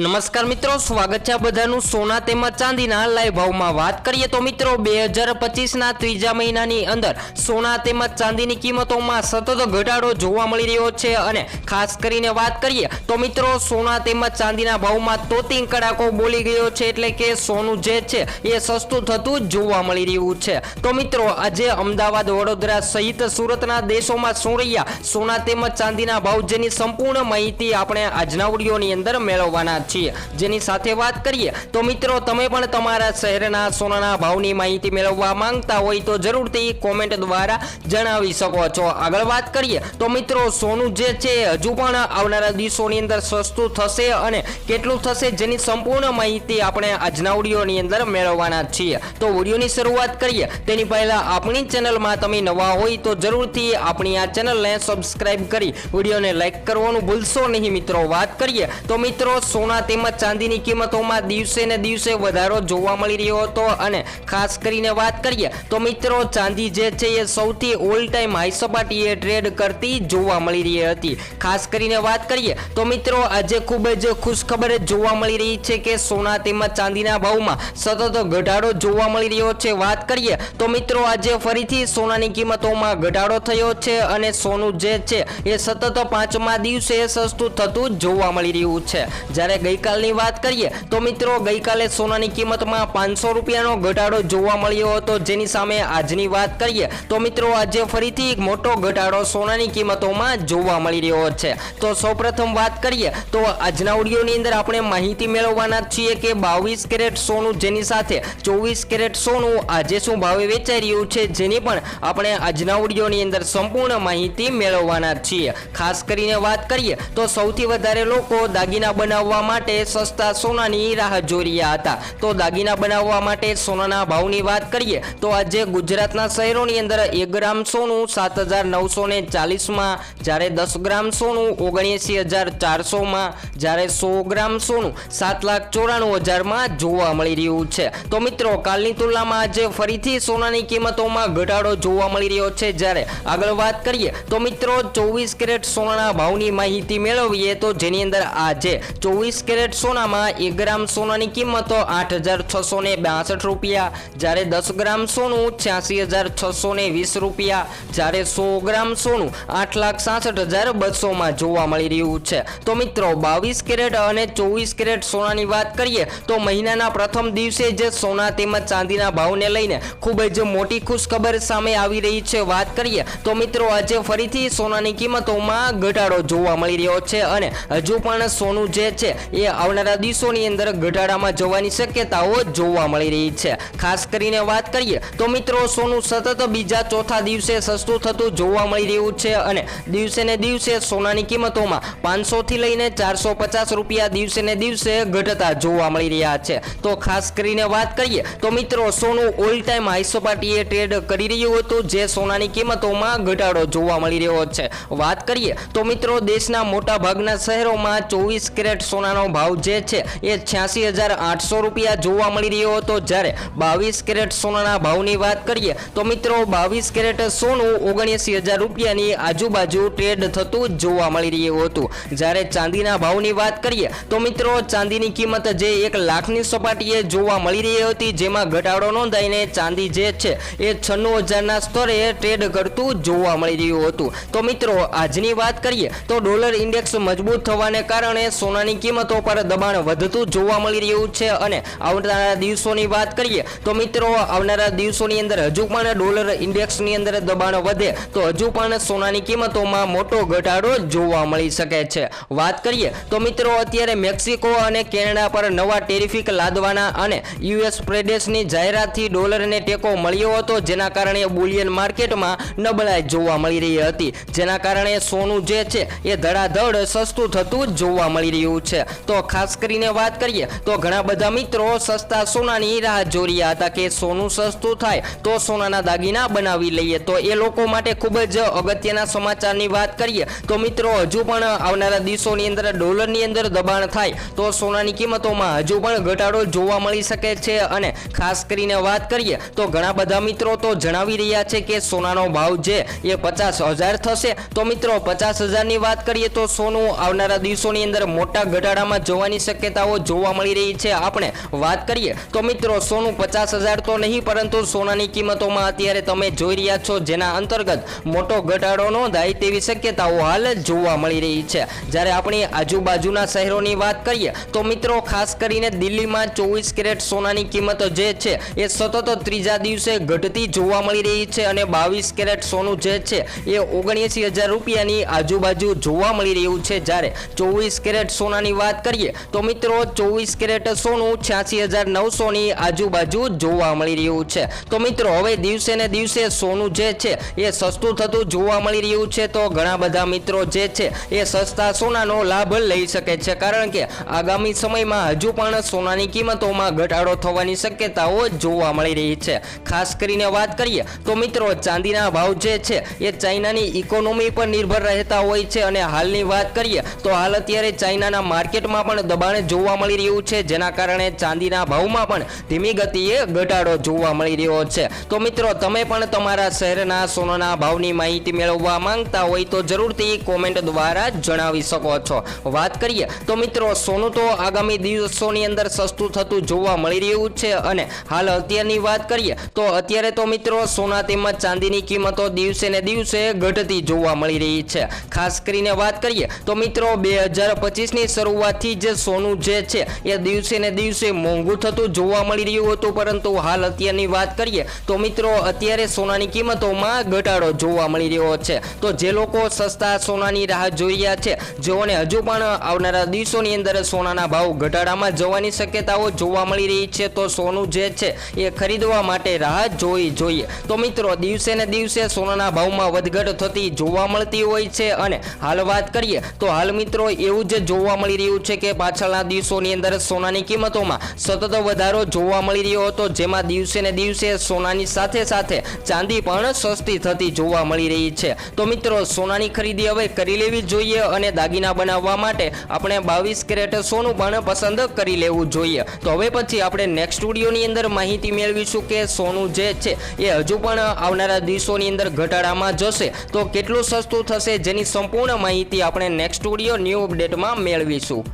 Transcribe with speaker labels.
Speaker 1: નમસ્કાર મિત્રો, સ્વાગત છે બધાનું સોના તેમજ ચાંદીના લાઈવ ભાવમાં. વાત કરીએ તો મિત્રો, બે હજાર પચીસના ત્રીજા મહિનાની અંદર સોના તેમજ ચાંદીની કિંમતોમાં સતત ઘટાડો જોવા મળી રહ્યો છે અને ખાસ કરીને વાત કરીએ તો મિત્રો, સોના તેમજ ચાંદીના ભાવમાં તોતિંગ કડાકો બોલી ગયો છે એટલે કે સોનું જે છે એ સસ્તું થતું જોવા મળી રહ્યું છે. તો મિત્રો, આજે અમદાવાદ વડોદરા સહિત સુરતના દેશોમાં શું રહ્યા? સોના તેમજ ચાંદીના ભાવ જેની સંપૂર્ણ માહિતી આપણે આજના વિડીયોની અંદર મેળવવાના છીએ. જેની સાથે વાત કરીએ, તો મિત્રો તમે પણ તમારા શહેરના સોનાના ભાવની માહિતી મેળવવા માંગતા હોય તો જરૂરથી કોમેન્ટ દ્વારા જણાવી શકો છો. આગળ વાત કરીએ, તો મિત્રો સોનું જે છે, હજુ પણ આવનારા દિવસોની અંદર સસ્તું થશે અને કેટલું થશે જેની સંપૂર્ણ માહિતી આપણે આજના ઓડિયોની અંદર મેળવવાના છીએ. તો ઓડિયોની શરૂઆત કરીએ. તેની પહેલા આપણી ચેનલમાં તમે નવા હોય તો જરૂરથી આપણી આ ચેનલને સબસ્ક્રાઈબ કરી વિડીયોને લાઈક કરવાનું ભૂલશો નહીં. મિત્રો વાત કરીએ, તો મિત્રો સોના તેમજ ચાંદીની કિંમતોમાં દિવસે ને દિવસે વધારો જોવા મળી રહ્યો હતો. અને ખાસ કરીને વાત કરીએ તો મિત્રો, ચાંદી જે છે એ સૌથી ઓલ ટાઈમ હાઈ સપાટીએ ટ્રેડ કરતી જોવા મળી રહી હતી. ખાસ કરીને વાત કરીએ તો મિત્રો, આજે ખૂબ જ ખુશખબર જોવા મળી રહી છે કે સોના તેમજ ચાંદીના ભાવમાં સતત ઘટાડો જોવા મળી રહ્યો છે. વાત કરીએ તો મિત્રો, આજે ફરીથી સોનાની કિંમતોમાં ઘટાડો થયો છે અને સોનું જે છે એ સતત પાંચમા દિવસે સસ્તું થતું જોવા મળી રહ્યું છે. જ્યારે ગઈકાલની વાત કરીએ તો મિત્રો ગઈકાલે સોનાની કિંમતમાં પાંચસો રૂપિયાનો ઘટાડો જોવા મળ્યો હતો. જેની સામે આજની વાત કરીએ તો મિત્રો આજે ફરીથી એક મોટો ઘટાડો સોનાની કિંમતોમાં જોવા મળી રહ્યો છે. તો સૌપ્રથમ વાત કરીએ તો આજના ઓડિયોની અંદર આપણે માહિતી મેળવવાના છીએ કે બાવીસ કેરેટ સોનું જેની સાથે ચોવીસ કેરેટ સોનું આજે શું ભાવે વેચાઈ રહ્યું છે જેની પણ આપણે આજના ઓડિયોની અંદર સંપૂર્ણ માહિતી મેળવવાના છીએ. ખાસ કરીને વાત કરીએ તો સૌથી વધારે લોકો દાગીના બનાવવા માટે સસ્તા સોનાની રાહ જોઈ હતા. તો દાગીના બનાવવા માટે સોનાના ભાવની વાત કરીએ, તો આજે ગુજરાતના શહેરોની અંદર એક ગ્રામ સોનું સાત હજાર નવસો ને ચાલીસમાં, જ્યારે દસ ગ્રામ સોનું ઓગણએંસી હજાર ચારસોમાં, જ્યારે સો ગ્રામ સોનું સાત લાખ ચોરાણું હજારમાં જોવા મળી રહ્યું છે. તો મિત્રો, કાલની તુલનામાં આજે ફરીથી સોનાની કિંમતોમાં ઘટાડો જોવા મળી રહ્યો છે. જ્યારે આગળ વાત કરીએ, તો મિત્રો, ચોવીસ કેરેટ સોનાના ભાવની માહિતી મેળવીએ, તો જેની અંદર આજે ચોવીસ કેરેટ સોનામાં એક ગ્રામ સોનાની કિંમતો આઠ હજાર છસો ને બાસઠ રૂપિયા, જ્યારે દસ ગ્રામ સોનું છ્યાસી હજાર છસો ને વીસ રૂપિયા, જ્યારે સો ગ્રામ સોનું આઠ લાખ સાસઠ હજાર બસોમાં જોવા મળી રહ્યું છે. તો મિત્રો, બાવીસ કેરેટ અને ચોવીસ કેરેટ સોનાની વાત કરીએ, તો મહિનાના પ્રથમ દિવસે જે સોના તેમજ ચાંદીના ભાવને લઈને ખૂબ જ મોટી ખુશખબર સામે આવી રહી છે. વાત કરીએ, તો મિત્રો, આજે ફરીથી સોનાની કિંમતોમાં ઘટાડો જોવા મળી રહ્યો છે અને હજુ પણ સોનું જે છે એ આવનારા દિવસોની અંદર ઘટાડામાં જવાની શક્યતાઓ જોવા મળી રહી છે. ખાસ કરીને વાત કરીએ તો મિત્રો, સોનું સતત બીજા ચોથા દિવસે સસ્તું થતું જોવા મળી રહ્યું છે અને દિવસે ને દિવસે સોનાની કિંમતોમાં પાંચસો થી લઈને ચારસો પચાસ રૂપિયા દિવસે ને દિવસે ઘટતા જોવા મળી રહ્યા છે. તો ખાસ કરીને વાત કરીએ તો મિત્રો, સોનું ઓલ ટાઈમ હાઈસોપાટીએ ટ્રેડ કરી રહ્યું હતું, જે સોનાની કિંમતોમાં ઘટાડો જોવા મળી રહ્યો છે. વાત કરીએ તો મિત્રો, દેશના મોટા ભાગના શહેરોમાં ચોવીસ કેરેટ સોનાનો ભાવ જે છે એ છ્યાસી હજાર આઠસો રૂપિયા જોવા મળી રહ્યો હતો. જ્યારે બાવીસ કેરેટ સોનાના ભાવની વાત કરીએ તો મિત્રો બાવીસ કેરેટ સોનું ઓગણએંસી હજાર રૂપિયાની આજુબાજુ ટ્રેડ થતું જોવા મળી રહ્યું હતું. જ્યારે ચાંદીના ભાવની વાત કરીએ તો મિત્રો ચાંદીની કિંમત જે એક લાખની સપાટીએ જોવા મળી રહી હતી, જેમાં ઘટાડો નોંધાઈને ચાંદી જે છે એ છન્નું હજારના સ્તરે ટ્રેડ કરતું જોવા મળી રહ્યું હતું. તો મિત્રો આજની વાત કરીએ તો ડોલર ઇન્ડેક્સ મજબૂત થવાને કારણે સોનાની કિંમતો પર દબાણ વધતું જોવા મળી રહ્યું છે અને આવનારા દિવસોની વાત કરીએ તો મિત્રો, આવનારા દિવસોની અંદર હજુ પણ ડોલર ઇન્ડેક્સની અંદર દબાણ વધે, તો હજુ પણ સોનાની કિંમતોમાં મોટો ઘટાડો જોવા મળી શકે છે. વાત કરીએ તો મિત્રો, અત્યારે મેક્સિકો અને કેનેડા પર નવા ટેરિફિક લાદવાના અને યુએસ પ્રદેશની જાહેરાતથી ડોલરને ટેકો મળ્યો હતો, જેના કારણે બુલિયન માર્કેટમાં નબળાઈ જોવા મળી રહી હતી. જેના કારણે સોનું જે છે એ ધડાધડ સસ્તું થતું જોવા મળી રહ્યું છે. તો ખાસ કરીને વાત કરીએ, તો ઘણા બધા મિત્રો સસ્તા સોનાની રાહ જોઈ હતા કે સોનું સસ્તું થાય તો સોનાના દાગીના બનાવી લઈએ. તો એ લોકો માટે ખૂબ જ અગત્યના સમાચારની વાત કરીએ, તો મિત્રો હજુ પણ આવનારા દિવસોની અંદર ડોલરની અંદર દબાણ થાય તો સોનાની કિંમતોમાં હજુ પણ ઘટાડો જોવા મળી શકે છે. અને ખાસ કરીને વાત કરીએ, તો ઘણા બધા મિત્રો તો જણાવી રહ્યા છે કે સોનાનો ભાવ છે એ પચાસ હજાર થશે. તો મિત્રો પચાસ હજારની વાત કરીએ, તો સોનું આવનારા દિવસોની અંદર મોટા ઘટાડામાં ઘટાડામાં જોવાની શક્યતાઓ જોવા મળી રહી છે. આપણે વાત કરીએ તો મિત્રો, સોનું પચાસ હજાર તો નહીં, પરંતુ સોનાની કિંમતોમાં અત્યારે તમે જોઈ રહ્યા છો જેના અંતર્ગત મોટો ઘટાડો નોંધાય તેવી શક્યતાઓ હાલ જોવા મળી રહી છે. જ્યારે આપણી આજુબાજુના શહેરોની વાત કરીએ તો મિત્રો, ખાસ કરીને દિલ્હીમાં ચોવીસ કેરેટ સોનાની કિંમત જે છે એ સતત ત્રીજા દિવસે ઘટતી જોવા મળી રહી છે અને બાવીસ કેરેટ સોનું જે છે એ ઓગણએંસી હજાર રૂપિયાની આજુબાજુ જોવા મળી રહ્યું છે. જ્યારે ચોવીસ કેરેટ સોનાની વાત કરીએ તો મિત્રો ચોવીસ કેરેટ સોનું, છ્યાસી હજાર નવસોની આજુબાજુ જોવા મળી રહ્યું છે. તો મિત્રો, હવે દિવસે ને દિવસે સોનું જે છે એ સસ્તું થતું જોવા મળી રહ્યું છે. તો ઘણા બધા મિત્રો જે છે એ સસ્તા સોનાનો લાભ લઈ શકે છે. કારણ કે આગામી સમયમાં હજુ પણ સોનાની કિંમતોમાં ઘટાડો થવાની શક્યતાઓ જોવા મળી રહી છે. ખાસ કરીને વાત કરીએ તો મિત્રો, ચાંદીના ભાવ જે છે એ ચાઇનાની ઇકોનોમી પર નિર્ભર રહેતા હોય છે. અને હાલની વાત કરીએ તો હાલ અત્યારે ચાઇનાના માર્કેટમાં પણ દબાણ જોવા મળી રહ્યું છે, જેના કારણે ચાંદીના ભાવમાં પણ ધીમી ગતિએ ઘટાડો જોવા મળી રહ્યો છે. તો મિત્રો, તમે પણ તમારા શહેરના સોનાના ભાવની માહિતી મેળવવા માંગતા હોય તો જરૂરથી કોમેન્ટ દ્વારા જણાવી શકો છો. વાત કરીએ, તો મિત્રો, સોનું તો આગામી દિવસોની અંદર સસ્તું થતું જોવા મળી રહ્યું છે અને હાલ અત્યારની વાત કરીએ, તો અત્યારે તો મિત્રો, સોના તેમજ ચાંદીની કિંમતો દિવસે ને દિવસે ઘટતી જોવા મળી રહી છે. ખાસ કરીને વાત કરીએ, તો મિત્રો, બે હજાર પચીસની શરૂઆતથી જે સોનું જે છે, એ દિવસે ને દિવસે મોંઘું થતું જોવા મળી રહ્યું હતું. પરંતુ હાલ અત્યારની વાત કરીએ, તો મિત્રો, અત્યારે સોનાની કિંમતોમાં ઘટાડો જોવા મળી રહ્યો છે. તો જે લોકો સસ્તા સોનાની રાહ જોઈ રહ્યા છે, જેઓને હજુ પણ આવનારા દિવસોની અંદર સોનાના ભાવ ઘટાડામાં જવાની શક્યતાઓ જોવા મળી રહી છે, તો સોનું જે છે, એ ખરીદવા માટે રાહ જોવી જોઈએ. તો મિત્રો, દિવસે ને દિવસે સોનાના ભાવમાં વધઘટ થતી જોવા મળતી હોય છે. અને હાલ વાત કરીએ, તો હાલ મિત્રો, એવું જ જોવા મળી રહ્યું છે કે પાછળના દિવસોની અંદર સોનાની કિંમતોમાં સતત વધારો જોવા મળી રહ્યો હતો, જેમાં દિવસે ને દિવસે સોનાની સાથે સાથે ચાંદી પણ સસ્તી થતી જોવા મળી રહી છે. તો મિત્રો, સોનાની ખરીદી હવે કરી લેવી જોઈએ અને દાગીના બનાવવા માટે આપણે બાવીસ કેરેટ સોનું પણ પસંદ કરી લેવું જોઈએ. તો હવે પછી આપણે નેક્સ્ટ સ્ટુડિયોની અંદર માહિતી મેળવીશું કે સોનું જે છે, એ હજુ પણ આવનારા દિવસોની અંદર ઘટાડામાં જશે. તો કેટલું સસ્તું થશે, જેની સંપૂર્ણ માહિતી આપણે નેક્સ્ટ સ્ટુડિયો ન્યૂ અપડેટમાં મેળવીશું.